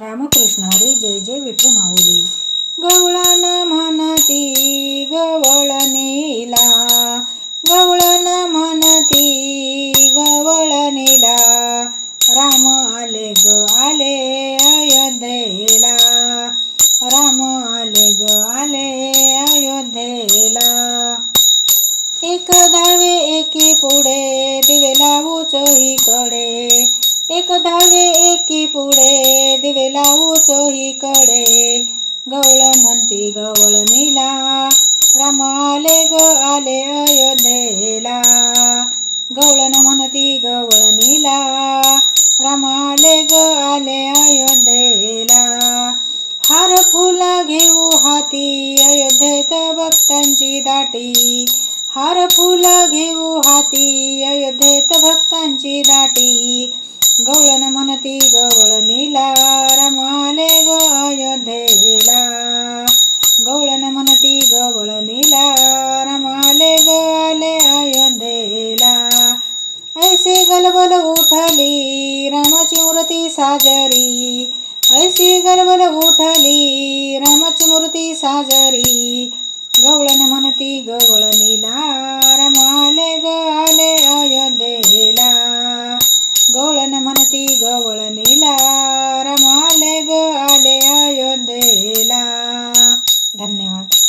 रामकृष्ण हरी जय जय विठू माऊली. गवळण म्हणती गवळणीला गवळण म्हणती गवळ नेला. राम आले ग आले अयोध्येला. राम आले ग आले अयोध्येला. एक धावे एकी पुढे दिवे लावू चोहीकडे एक धावे एकी पुढे दिवे लावू चोहीकडे. गवळ म्हणती गवळणीला राम आले ग आले अयोध्येला. गवळण म्हणती गवळणीला राम आले ग आले अयोध्येला. हार फुला घेऊ हाती अयोध्येत भक्तांची दाटी. हार फुला घेऊ हाती अयोध्येत भक्तांची दाटी. गवळणीला रमाले ग अयोध्येला गवळण म्हणती गवळणीला रमाले ग आले अयोध्येला ऐसे गलबल उठली रामाची मूर्ती साजरी. ऐसी गलबल उठली रामाची मूर्ती साजरी. गवळण म्हणती गवळ केला धन्यवाद.